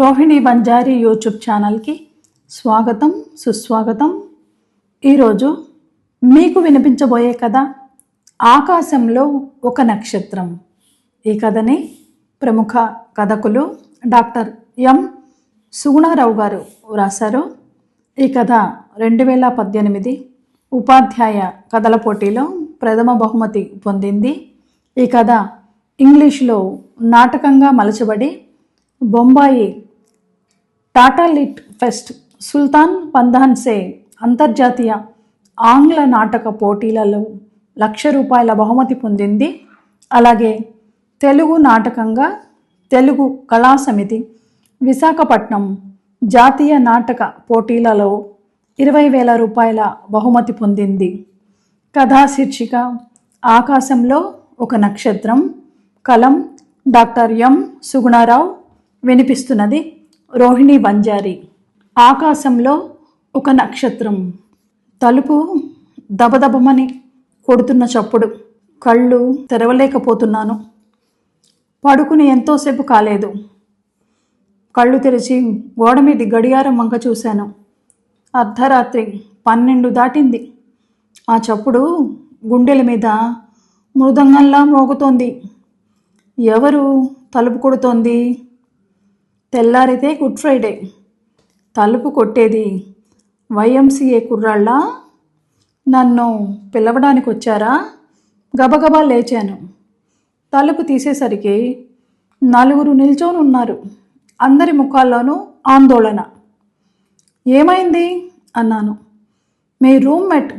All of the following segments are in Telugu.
రోహిణి బంజారీ యూట్యూబ్ ఛానల్కి స్వాగతం సుస్వాగతం. ఈరోజు మీకు వినిపించబోయే కథ ఆకాశంలో ఒక నక్షత్రం. ఈ కథని ప్రముఖ కథకులు డాక్టర్ ఎం. సుగుణారావు గారు వ్రాశారు ఈ కథ రెండు వేల పద్దెనిమిది ఉపాధ్యాయ కథల పోటీలో ప్రథమ బహుమతి పొందింది. ఈ కథ ఇంగ్లీష్లో నాటకంగా మలచబడి బొంబాయి టాటా లిట్ ఫెస్ట్. సుల్తాన్ పందాన్సే అంతర్జాతీయ ఆంగ్ల నాటక పోటీలలో లక్ష రూపాయల బహుమతి పొందింది. అలాగే తెలుగు నాటకంగా తెలుగు కళా సమితి విశాఖపట్నం జాతీయ నాటక పోటీలలో ఇరవై వేల రూపాయల బహుమతి పొందింది. కథా శీర్షిక ఆకాశంలో ఒక నక్షత్రం. కలం డాక్టర్ ఎం సుగుణారావు వినిపిస్తున్నది. రోహిణి బంజారి. ఆకాశంలో ఒక నక్షత్రం. తలుపు దబదబమని కొడుతున్న చప్పుడు. కళ్ళు తెరవలేకపోతున్నాను. పడుకుని ఎంతోసేపు కాలేదు. కళ్ళు తెరిచి గోడ మీద గడియారం వంక చూశాను. అర్ధరాత్రి పన్నెండు దాటింది. ఆ చప్పుడు గుండెల మీద మృదంగంలా మోగుతోంది. ఎవరు తలుపు కొడుతోంది? తెల్లారితే గుడ్ ఫ్రైడే. తలుపు కొట్టేది వైఎంసీఏ కుర్రాళ్ళ? నన్ను పిలవడానికి వచ్చారా గబగబా లేచాను. తలుపు తీసేసరికి నలుగురు నిల్చొని ఉన్నారు అందరి ముఖాల్లోనూ ఆందోళన. ఏమైంది? అన్నాను. మీ రూమ్మేట్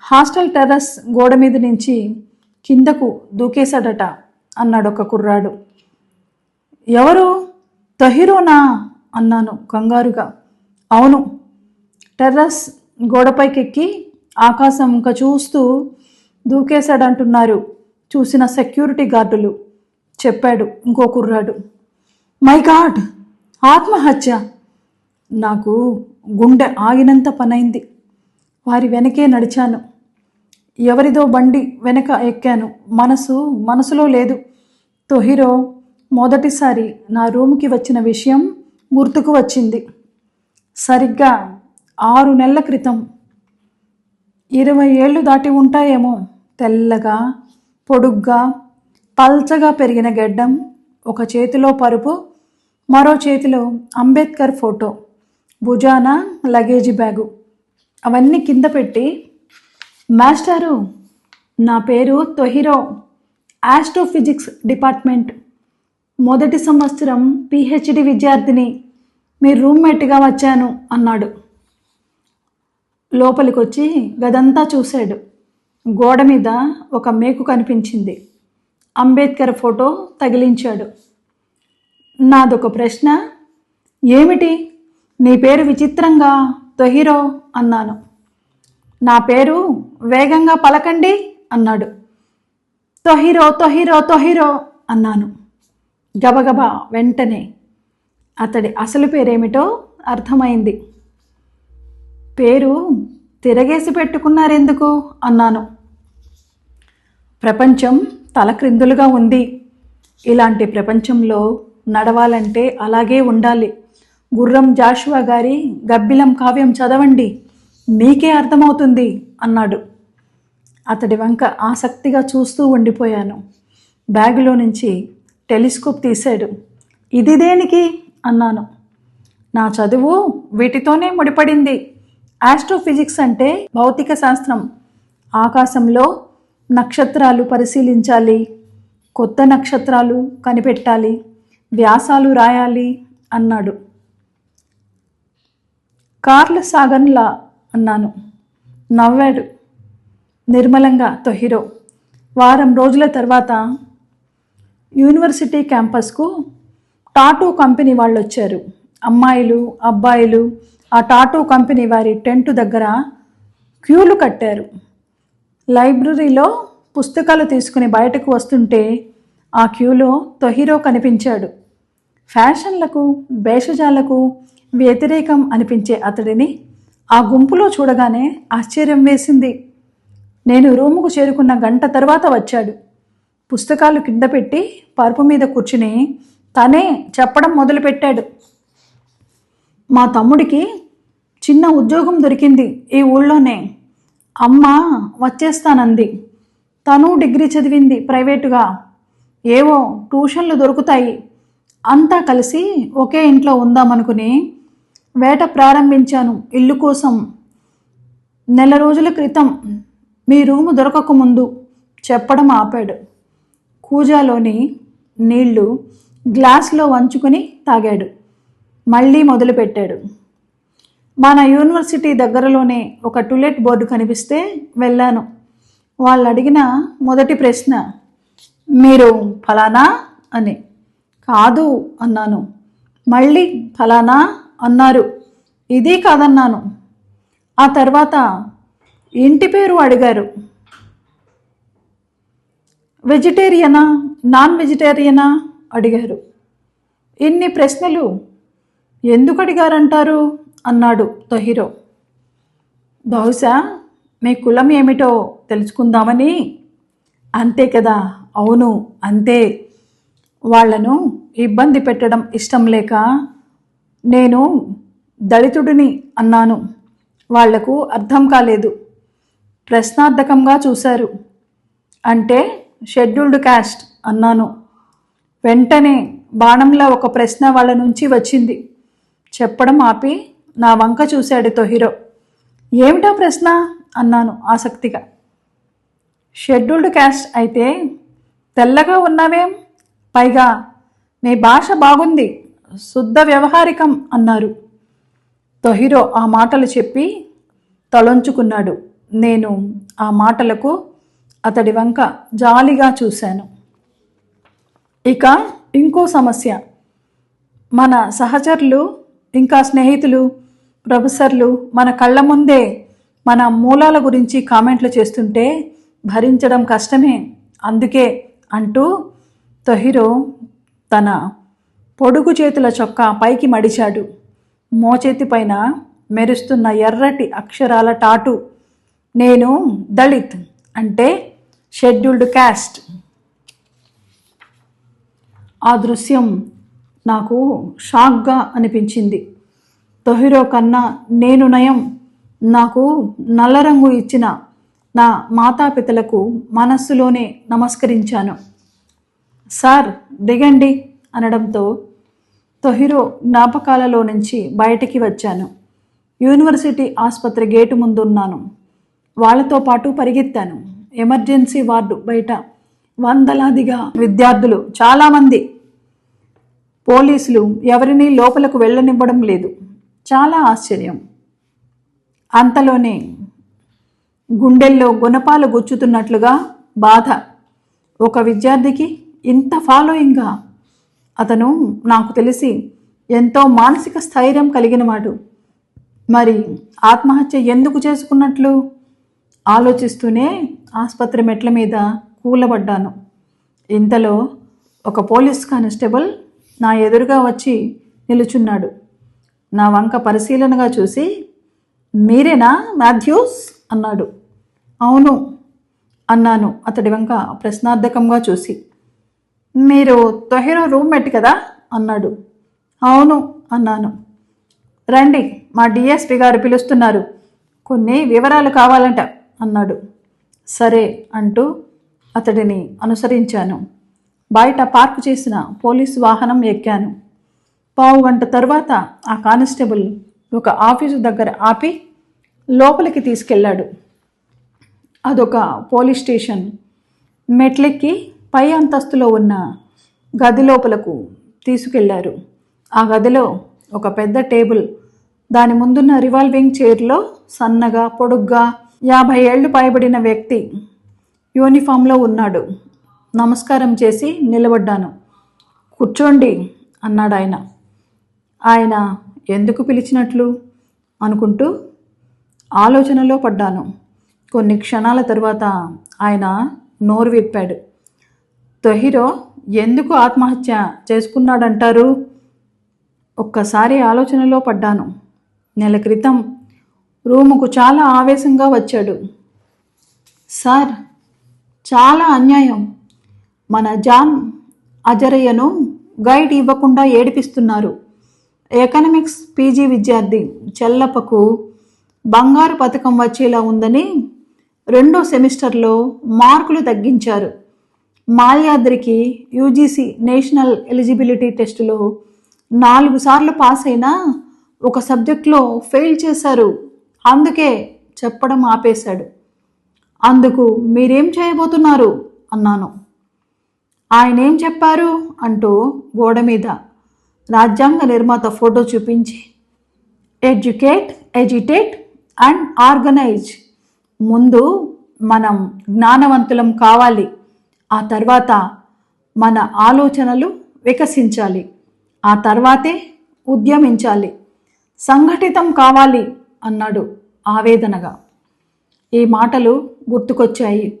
హాస్టల్ టెర్రస్ గోడ మీద నుంచి కిందకు దూకేశాడట అన్నాడు ఒక కుర్రాడు. ఎవరు? తహిరోనా? అన్నాను కంగారుగా. అవును. టెర్రస్ గోడపైకెక్కి ఆకాశం ఇంకా చూస్తూ దూకేశాడంటున్నారు చూసిన సెక్యూరిటీ గార్డులు. చెప్పాడు ఇంకో కుర్రాడు. My god! ఆత్మహత్య! నాకు గుండె ఆగినంత పనైంది. వారి వెనకే నడిచాను. ఎవరిదో బండి వెనక ఎక్కాను. మనసు మనసులో లేదు. తొహిరో మొదటిసారి నా రూమ్కి వచ్చిన విషయం గుర్తుకు వచ్చింది. సరిగ్గా ఆరు నెలల క్రితం. ఇరవై ఏళ్ళు దాటి ఉంటాయేమో తెల్లగా పొడుగ్గా పల్చగా పెరిగిన గెడ్డం ఒక చేతిలో పరుపు మరో చేతిలో అంబేద్కర్ ఫోటో భుజాన లగేజీ బ్యాగు. అవన్నీ కింద పెట్టి మాస్టారు నా పేరు తొహిరో ఆస్ట్రోఫిజిక్స్ డిపార్ట్మెంట్ మొదటి సంవత్సరం పిహెచ్డి విద్యార్థిని మీ రూమ్మేట్గా వచ్చాను అన్నాడు. లోపలికి వచ్చి గదంతా చూశాడు. గోడ మీద ఒక మేకు కనిపించింది. అంబేద్కర్ ఫోటో తగిలించాడు. నాదొక ప్రశ్న. ఏమిటి? నీ పేరు విచిత్రంగా తొహిరో అన్నాను. నా పేరు వేగంగా పలకండి అన్నాడు. తొహిరో తొహిరో తొహిరో అన్నాను. గబగబా వెంటనే అతడి అసలు పేరేమిటో అర్థమైంది. పేరు తిరగేసి పెట్టుకున్నారెందుకు? అన్నాను. ప్రపంచం తలక్రిందులుగా ఉంది. ఇలాంటి ప్రపంచంలో నడవాలంటే అలాగే ఉండాలి. గుర్రం జాషువా గారి గబ్బిలం కావ్యం చదవండి. మీకే అర్థమవుతుంది అన్నాడు. అతడి వంక ఆసక్తిగా చూస్తూ ఉండిపోయాను. బ్యాగులో నుంచి టెలిస్కోప్ తీశాడు. ఇది దేనికి? అన్నాను. నా చదువు వీటితోనే ముడిపడింది. ఆస్ట్రోఫిజిక్స్ అంటే భౌతిక శాస్త్రం. ఆకాశంలో నక్షత్రాలు పరిశీలించాలి. కొత్త నక్షత్రాలు కనిపెట్టాలి. వ్యాసాలు రాయాలి అన్నాడు. కార్ల సాగన్లా అన్నాను. నవ్వాడు. నిర్మలంగా తొహిరో. వారం రోజుల తర్వాత యూనివర్సిటీ క్యాంపస్కు టాటూ కంపెనీ వాళ్ళు వచ్చారు అమ్మాయిలు అబ్బాయిలు ఆ టాటూ కంపెనీ వారి టెంట్ దగ్గర క్యూలు కట్టారు. లైబ్రరీలో పుస్తకాలు తీసుకుని బయటకు వస్తుంటే ఆ క్యూలో తొహిరో కనిపించాడు. ఫ్యాషన్లకు భేషజాలకు వ్యతిరేకం అనిపించే అతడిని ఆ గుంపులో చూడగానే ఆశ్చర్యం వేసింది. నేను రూముకు చేరుకున్న గంట తర్వాత వచ్చాడు. పుస్తకాలు కింద పెట్టి పరుపు మీద కూర్చుని తనే చెప్పడం మొదలుపెట్టాడు. మా తమ్ముడికి చిన్న ఉద్యోగం దొరికింది ఈ ఊళ్ళోనే. అమ్మ వచ్చేస్తానంది. తను డిగ్రీ చదివింది ప్రైవేటుగా. ఏవో ట్యూషన్లు దొరుకుతాయి. అంతా కలిసి ఒకే ఇంట్లో ఉందామనుకుని వేట ప్రారంభించాను ఇల్లు కోసం. నెల రోజుల క్రితం మీ రూము దొరకకముందు చెప్పడం ఆపాడు. కూజాలోని నీళ్ళు గ్లాస్లో వంచుకొని తాగాడు. మళ్ళీ మొదలుపెట్టాడు. మన యూనివర్సిటీ దగ్గరలోనే ఒక టులెట్ బోర్డు కనిపిస్తే వెళ్ళాను. వాళ్ళు అడిగిన మొదటి ప్రశ్న మీరు ఫలానా? అని. కాదు అన్నాను. మళ్ళీ ఫలానా? అన్నారు. ఇది కాదన్నాను. ఆ తర్వాత ఇంటి పేరు అడిగారు. వెజిటేరియనా? నాన్ వెజిటేరియనా? అడిగారు. ఇన్ని ప్రశ్నలు? ఎందుకు అడిగారంటారు? అన్నాడు తొహిరో. బహుశా మీ కులం ఏమిటో తెలుసుకుందామని. అంతే కదా. అవును అంతే. వాళ్ళను ఇబ్బంది పెట్టడం ఇష్టం లేక నేను దళితుడిని అన్నాను. వాళ్ళకు అర్థం కాలేదు. ప్రశ్నార్థకంగా చూశారు. అంటే షెడ్యూల్డ్ క్యాస్ట్ అన్నాను. వెంటనే బాణంలా ఒక ప్రశ్న వాళ్ళ నుంచి వచ్చింది. చెప్పడం ఆపి నా వంక చూశాడు తొహిరో. ఏమిటో ప్రశ్న? అన్నాను ఆసక్తిగా. షెడ్యూల్డ్ క్యాస్ట్ అయితే తెల్లగా ఉన్నావేం? పైగా మీ భాష బాగుంది. శుద్ధ వ్యవహారికం అన్నారు. తొహిరో ఆ మాటలు చెప్పి తలొంచుకున్నాడు. నేను ఆ మాటలకు అతడి వంక జాలిగా చూశాను. ఇక ఇంకో సమస్య. మన సహచరులు ఇంకా స్నేహితులు ప్రొఫెసర్లు మన కళ్ళ ముందే మన మూలాల గురించి కామెంట్లు చేస్తుంటే భరించడం కష్టమే. అందుకే అంటూ తొహిరో తన పొడుగు చేతుల చొక్కా పైకి మడిచాడు. మోచేతి పైన మెరుస్తున్న ఎర్రటి అక్షరాల టాటు నేను దళిత్ అంటే షెడ్యూల్డ్ క్యాస్ట్ ఆ దృశ్యం నాకు షాక్గా అనిపించింది. తొహిరో కన్నా నేను నయం. నాకు నల్ల రంగు ఇచ్చిన నా మాతాపితలకు మనస్సులోనే నమస్కరించాను. సార్ దిగండి అనడంతో తొహిరో జ్ఞాపకాలలో నుంచి బయటికి వచ్చాను. యూనివర్సిటీ ఆసుపత్రి గేటు ముందున్నాను. వాళ్ళతో పాటు పరిగెత్తాను. ఎమర్జెన్సీ వార్డు బయట వందలాదిగా విద్యార్థులు చాలామంది పోలీసులు ఎవరినీ లోపలకు వెళ్ళనివ్వడం లేదు. చాలా ఆశ్చర్యం. అంతలోనే గుండెల్లో గుణపాలు గుచ్చుతున్నట్లుగా బాధ. ఒక విద్యార్థికి ఇంత ఫాలోయింగ్గా అతను నాకు తెలిసి ఎంతో మానసిక స్థైర్యం కలిగినవాడు మరి ఆత్మహత్య ఎందుకు చేసుకున్నట్లు? ఆలోచిస్తూనే ఆసుపత్రి మెట్ల మీద కూలబడ్డాను. ఇంతలో ఒక పోలీస్ కానిస్టేబుల్ నా ఎదురుగా వచ్చి నిలుచున్నాడు. నా వంక పరిశీలనగా చూసి మీరేనా మాథ్యూస్? అన్నాడు. అవును అన్నాను అతడి వంక ప్రశ్నార్థకంగా చూసి. మీరు తొహిరో రూమ్మేట్ కదా? అన్నాడు. అవును అన్నాను. రండి మా డిఎస్పి గారు పిలుస్తున్నారు. కొన్ని వివరాలు కావాలంట అన్నాడు. సరే అంటూ అతడిని అనుసరించాను. బయట పార్కు చేసిన పోలీసు వాహనం ఎక్కాను. పావు గంట తరువాత ఆ కానిస్టేబుల్ ఒక ఆఫీసు దగ్గర ఆపి లోపలికి తీసుకెళ్ళాడు. అదొక పోలీస్ స్టేషన్. మెట్లెక్కి పై అంతస్తులో ఉన్న గది లోపలకు తీసుకెళ్ళారు ఆ గదిలో ఒక పెద్ద టేబుల్. దాని ముందున్న రివాల్వింగ్ చైర్లో సన్నగా పొడుగ్గా యాభై ఏళ్ళు పైబడిన వ్యక్తి యూనిఫామ్లో ఉన్నాడు. నమస్కారం చేసి నిలబడ్డాను. కూర్చోండి అన్నాడు ఆయన ఆయన ఎందుకు పిలిచినట్లు? అనుకుంటూ ఆలోచనలో పడ్డాను. కొన్ని క్షణాల తరువాత ఆయన నోరు విప్పాడు. తొహిరో ఎందుకు ఆత్మహత్య చేసుకున్నాడంటారు? ఒక్కసారి ఆలోచనలో పడ్డాను. నెల క్రితం రూముకు చాలా ఆవేశంగా వచ్చాడు. సార్ చాలా అన్యాయం. మన జాన్ అజరయ్యను గైడ్ ఇవ్వకుండా ఏడిపిస్తున్నారు. ఎకనమిక్స్ పీజీ విద్యార్థి చెల్లప్పకు బంగారు పథకం వచ్చేలా ఉందని రెండో సెమిస్టర్లో మార్కులు తగ్గించారు. మాల్యాద్రికి యూజీసీ నేషనల్ ఎలిజిబిలిటీ టెస్టులో నాలుగు సార్లు పాస్ అయినా ఒక సబ్జెక్ట్లో ఫెయిల్ చేశారు. అందుకే చెప్పడం ఆపేశాడు. అందుకు మీరేం చేయబోతున్నారు? అన్నాను. ఆయన ఏం చెప్పారు? అంటూ గోడ మీద రాజ్యాంగ నిర్మాత ఫోటో చూపించి ఎడ్యుకేట్ ఎడ్యుటేట్ అండ్ ఆర్గనైజ్. ముందు మనం జ్ఞానవంతులం కావాలి. ఆ తర్వాత మన ఆలోచనలు వికసించాలి. ఆ తర్వాతే ఉద్యమించాలి. సంఘటితం కావాలి అన్నాడు. ఆవేదనగా. ఈ మాటలు గుర్తుకొచ్చాయి.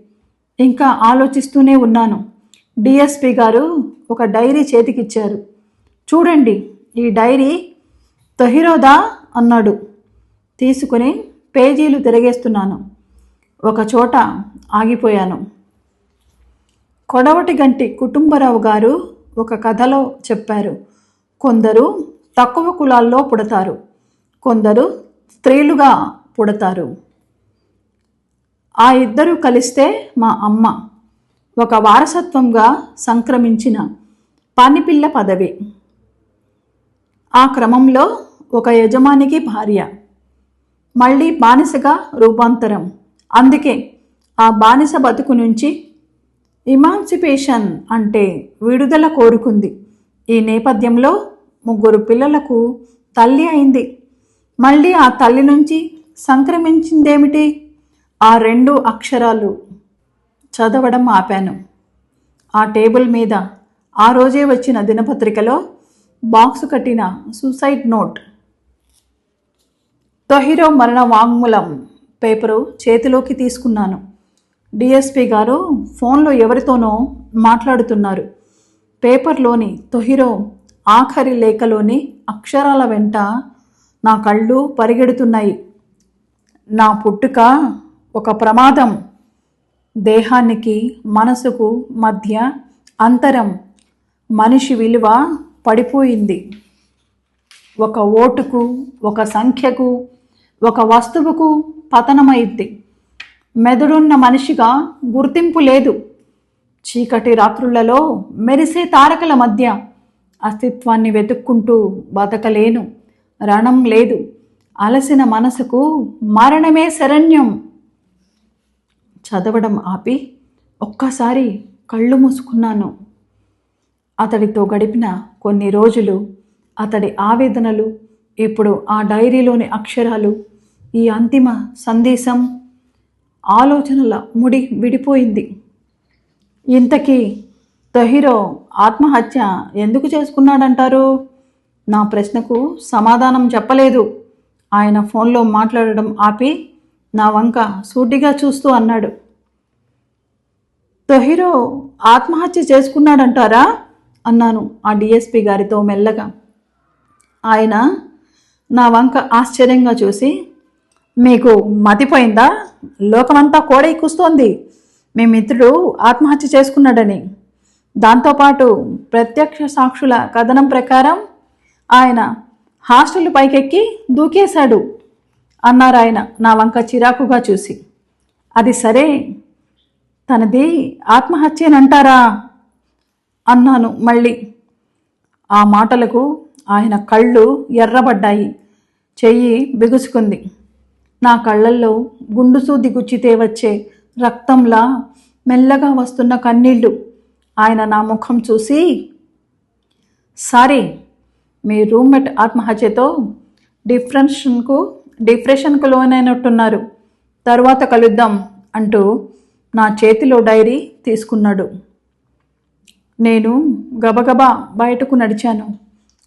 ఇంకా ఆలోచిస్తూనే ఉన్నాను. డిఎస్పి గారు ఒక డైరీ చేతికిచ్చారు. చూడండి ఈ డైరీ తొహిరోదా అన్నాడు. తీసుకుని పేజీలు తిరగేస్తున్నాను. ఒక చోట ఆగిపోయాను. కొడవటి గంటి కుటుంబరావు గారు ఒక కథలో చెప్పారు. కొందరు తక్కువ కులాల్లో పుడతారు. కొందరు స్త్రీలుగా పుడతారు. ఆ ఇద్దరు కలిస్తే మా అమ్మ ఒక వారసత్వంగా సంక్రమించిన పనిపిల్ల పదవి. ఆ క్రమంలో ఒక యజమానికి భార్య. మళ్ళీ బానిసగా రూపాంతరం. అందుకే ఆ బానిస బతుకు నుంచి ఇమాన్సిపేషన్ అంటే విడుదల కోరుకుంది. ఈ నేపథ్యంలో ముగ్గురు పిల్లలకు తల్లి అయింది. మళ్ళీ ఆ తల్లి నుంచి సంక్రమించిందేమిటి? ఆ రెండు అక్షరాలు చదవడం ఆపాను. ఆ టేబుల్ మీద ఆ రోజే వచ్చిన దినపత్రికలో బాక్సు కట్టిన సూసైడ్ నోట్. తొహిరో మరణ వాంగ్మూలం పేపరు చేతిలోకి తీసుకున్నాను. డిఎస్పి గారు ఫోన్లో ఎవరితోనో మాట్లాడుతున్నారు. పేపర్లోని తొహిరో ఆఖరి లేఖలోని అక్షరాల వెంట నా కళ్ళు పరిగెడుతున్నాయి. నా పుట్టుక ఒక ప్రమాదం. దేహానికి మనసుకు మధ్య అంతరం. మనిషి విలువ పడిపోయింది. ఒక ఓటుకు ఒక సంఖ్యకు ఒక వస్తువుకు పతనమైద్ది మెదడున్న మనిషిగా గుర్తింపు లేదు. చీకటి రాత్రులలో మెరిసే తారకల మధ్య అస్తిత్వాన్ని వెతుక్కుంటూ బతకలేను. రణం లేదు. అలసిన మనసుకు మరణమే శరణ్యం. చదవడం ఆపి ఒక్కసారి కళ్ళు మూసుకున్నాను. అతడితో గడిపిన కొన్ని రోజులు అతడి ఆవేదనలు ఇప్పుడు ఆ డైరీలోని అక్షరాలు ఈ అంతిమ సందేశం ఆలోచనల ముడి విడిపోయింది. ఇంతకీ తహిరో ఆత్మహత్య ఎందుకు చేసుకున్నాడంటారు? నా ప్రశ్నకు సమాధానం చెప్పలేదు. ఆయన ఫోన్లో మాట్లాడడం ఆపి నా వంక సూటిగా చూస్తూ అన్నాడు. తొహిరో ఆత్మహత్య చేసుకున్నాడంటారా? అన్నాను ఆ డిఎస్పి గారితో మెల్లగా. ఆయన నా వంక ఆశ్చర్యంగా చూసి మీకు మతిపోయిందా? లోకమంతా కోడై కూస్తోంది. మీ మిత్రుడు ఆత్మహత్య చేసుకున్నాడని. దాంతోపాటు ప్రత్యక్ష సాక్షుల కథనం ప్రకారం ఆయన హాస్టల్ పైకెక్కి దూకేశాడు అన్నారు ఆయన నా వంక చిరాకుగా చూసి. అది సరే తనది ఆత్మహత్యనంటారా? అన్నాను మళ్ళీ. ఆ మాటలకు ఆయన కళ్ళు ఎర్రబడ్డాయి. చెయ్యి బిగుసుకుంది. నా కళ్ళల్లో గుండు సూది గుచ్చితే వచ్చే రక్తంలా మెల్లగా వస్తున్న కన్నీళ్ళు ఆయన నా ముఖం చూసి సారీ మీ రూమ్మేట్ ఆత్మహత్యతో డిఫరెన్షన్కు డిప్రెషన్కు లోనైనట్టున్నారు. తరువాత కలుద్దాం అంటూ నా చేతిలో డైరీ తీసుకున్నాడు. నేను గబగబా బయటకు నడిచాను.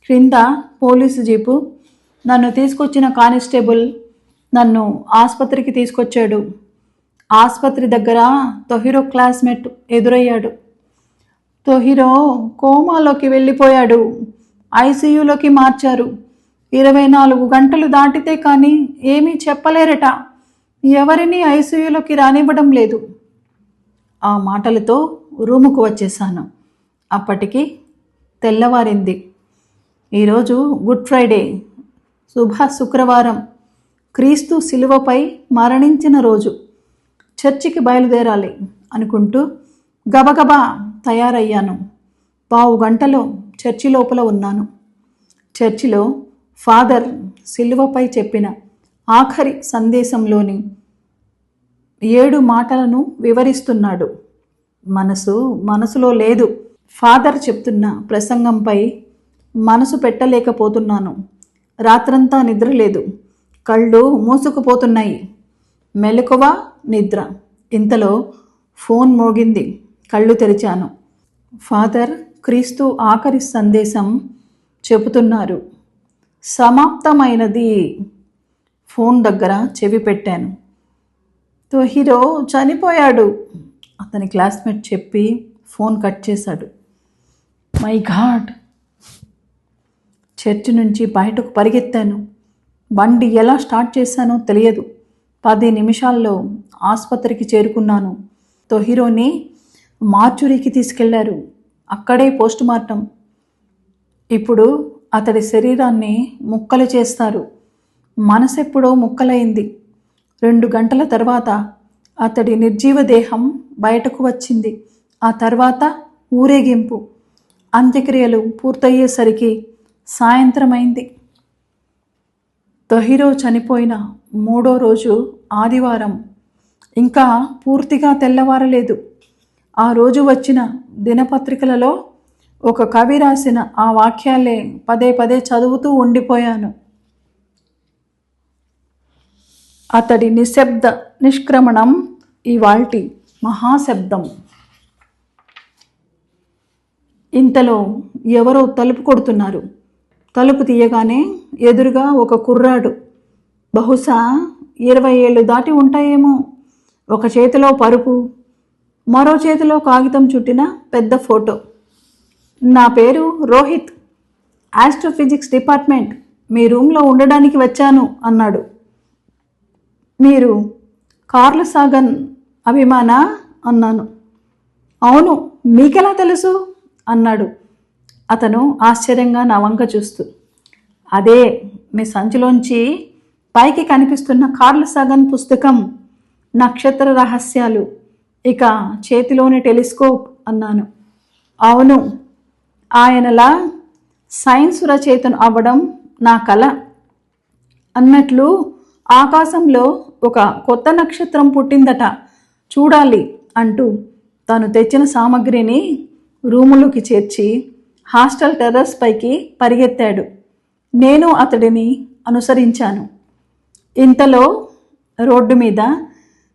క్రింద పోలీసు జీపు నన్ను తీసుకొచ్చిన కానిస్టేబుల్ నన్ను ఆసుపత్రికి తీసుకొచ్చాడు. ఆసుపత్రి దగ్గర తొహిరో క్లాస్మేట్ ఎదురయ్యాడు. తొహిరో కోమాలోకి వెళ్ళిపోయాడు. ఐసీయూలోకి మార్చారు. ఇరవై నాలుగు గంటలు దాటితే కానీ ఏమీ చెప్పలేరట. ఎవరిని ఐసీయూలోకి రానివ్వడం లేదు. ఆ మాటలతో రూముకు వచ్చేసాను అప్పటికి తెల్లవారింది. ఈరోజు గుడ్ ఫ్రైడే. శుభ శుక్రవారం. క్రీస్తు శిలువపై మరణించిన రోజు. చర్చికి బయలుదేరాలి అనుకుంటూ గబగబా తయారయ్యాను. పావు గంటలో చర్చి లోపల ఉన్నాను. చర్చిలో ఫాదర్ సిల్వపై చెప్పిన ఆఖరి సందేశంలోని ఏడు మాటలను వివరిస్తున్నాడు. మనసు మనసులో లేదు. ఫాదర్ చెప్తున్న ప్రసంగంపై మనసు పెట్టలేకపోతున్నాను. రాత్రంతా నిద్ర లేదు. కళ్ళు మూసుకుపోతున్నాయి. మెలకువ నిద్ర. ఇంతలో ఫోన్ మోగింది. కళ్ళు తెరిచాను. ఫాదర్ క్రీస్తు ఆఖరి సందేశం చెబుతున్నారు. సమాప్తమైనది. ఫోన్ దగ్గర చెవి పెట్టాను. తో హీరో చనిపోయాడు. అతని క్లాస్మేట్ చెప్పి ఫోన్ కట్ చేశాడు. మై ఘాట్ చర్చి నుంచి బయటకు పరిగెత్తాను. బండి ఎలా స్టార్ట్ చేశానో తెలియదు. పది నిమిషాల్లో ఆసుపత్రికి చేరుకున్నాను. తో హీరోని మార్చురీకి తీసుకెళ్ళారు. అక్కడే పోస్ట్ మార్టం ఇప్పుడు అతడి శరీరాన్ని ముక్కలు చేస్తారు. మనసెప్పుడో ముక్కలైంది. రెండు గంటల తర్వాత అతడి నిర్జీవ దేహం బయటకు వచ్చింది. ఆ తర్వాత ఊరేగింపు. అంత్యక్రియలు పూర్తయ్యేసరికి సాయంత్రమైంది. తొహిరో చనిపోయిన మూడో రోజు ఆదివారం. ఇంకా పూర్తిగా తెల్లవారలేదు. ఆ రోజు వచ్చిన దినపత్రికలలో ఒక కవి రాసిన ఆ వాక్యాలే పదే పదే చదువుతూ ఉండిపోయాను. అతడి నిశ్శబ్ద నిష్క్రమణం ఇవాల్టి మహాశబ్దం. ఇంతలో ఎవరో తలుపు కొడుతున్నారు. తలుపు తీయగానే ఎదురుగా ఒక కుర్రాడు. బహుశా ఇరవై ఏళ్ళు దాటి ఉంటాయేమో. ఒక చేతిలో పరుపు మరో చేతిలో కాగితం చుట్టిన పెద్ద ఫోటో. నా పేరు రోహిత్. ఆస్ట్రోఫిజిక్స్ డిపార్ట్మెంట్ మీ రూమ్లో ఉండడానికి వచ్చాను అన్నాడు. మీరు కార్ల సాగన్ అభిమానా? అన్నాను. అవును మీకెలా తెలుసు? అన్నాడు. అతను ఆశ్చర్యంగా నా వంక చూస్తూ. అదే మీ సంచిలోంచి పైకి కనిపిస్తున్న కార్ల సాగన్ పుస్తకం నక్షత్ర రహస్యాలు. ఇక చేతిలోని టెలిస్కోప్ అన్నాను. అవును ఆయనలా సైన్స్ రచయితను అవ్వడం నా కళ అన్నట్లు ఆకాశంలో ఒక కొత్త నక్షత్రం పుట్టిందట చూడాలి అంటూ తాను తెచ్చిన సామగ్రిని రూములోకి చేర్చి హాస్టల్ టెర్రస్ పైకి పరిగెత్తాడు. నేను అతడిని అనుసరించాను. ఇంతలో రోడ్డు మీద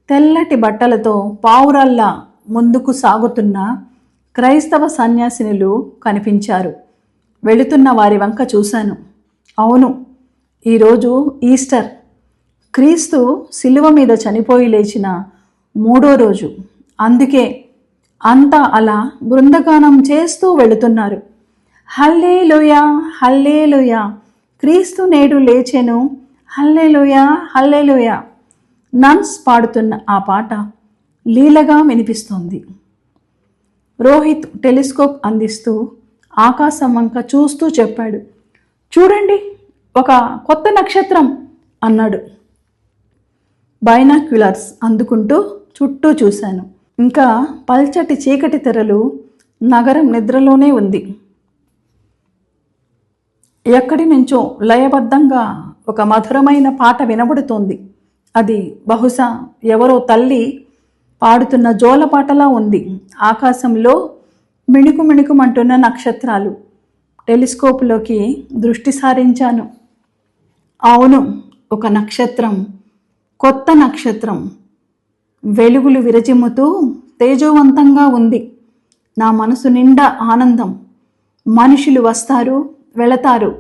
తెల్లటి బట్టలతో పావురాల్లా ముందుకు సాగుతున్న క్రైస్తవ సన్యాసినులు కనిపించారు. వెళుతున్న వారి వంక చూశాను. అవును ఈరోజు ఈస్టర్. క్రీస్తు శిలువ మీద చనిపోయి లేచిన మూడో రోజు. అందుకే అంతా అలా బృందగానం చేస్తూ వెళుతున్నారు. హల్లే లోయ హల్లే లోయ క్రీస్తు నేడు లేచెను. హల్లే లోయ హల్లే లోయ నన్స్ పాడుతున్న ఆ పాట లీలగా వినిపిస్తోంది. రోహిత్ టెలిస్కోప్ అందిస్తూ ఆకాశం వంక చూస్తూ చెప్పాడు చూడండి ఒక కొత్త నక్షత్రం అన్నాడు. బైనాక్యులర్స్ అందుకుంటూ చుట్టూ చూశాను. ఇంకా పల్చటి చీకటి తెరలు నగరం నిద్రలోనే ఉంది. ఎక్కడి నుంచో లయబద్ధంగా ఒక మధురమైన పాట వినబడుతోంది. అది బహుశా ఎవరో తల్లి పాడుతున్న జోలపాటలా ఉంది. ఆకాశంలో మిణుకు మిణుకుమంటున్న నక్షత్రాలు. టెలిస్కోప్లోకి దృష్టి సారించాను. అవును ఒక నక్షత్రం కొత్త నక్షత్రం. వెలుగులు విరజిమ్ముతూ తేజోవంతంగా ఉంది. నా మనసు నిండా ఆనందం. మనుషులు వస్తారు వెళతారు.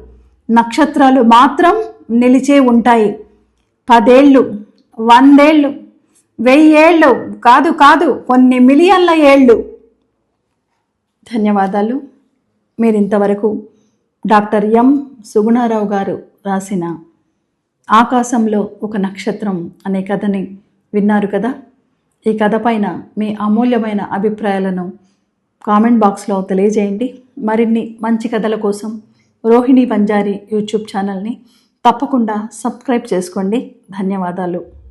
నక్షత్రాలు మాత్రం నిలిచే ఉంటాయి. పదేళ్ళు వందేళ్ళు వెయ్యేళ్ళు కాదు కాదు కొన్ని మిలియన్ల ఏళ్ళు. ధన్యవాదాలు. మీరు ఇంతవరకు డాక్టర్ ఎం. సుగుణారావు గారు రాసిన ఆకాశంలో ఒక నక్షత్రం అనే కథని విన్నారు కదా? ఈ కథ పైన మీ అమూల్యమైన అభిప్రాయాలను కామెంట్ బాక్స్లో తెలియజేయండి. మరిన్ని మంచి కథల కోసం రోహిణి బంజారి యూట్యూబ్ ఛానల్ని తప్పకుండా సబ్స్క్రైబ్ చేసుకోండి. ధన్యవాదాలు.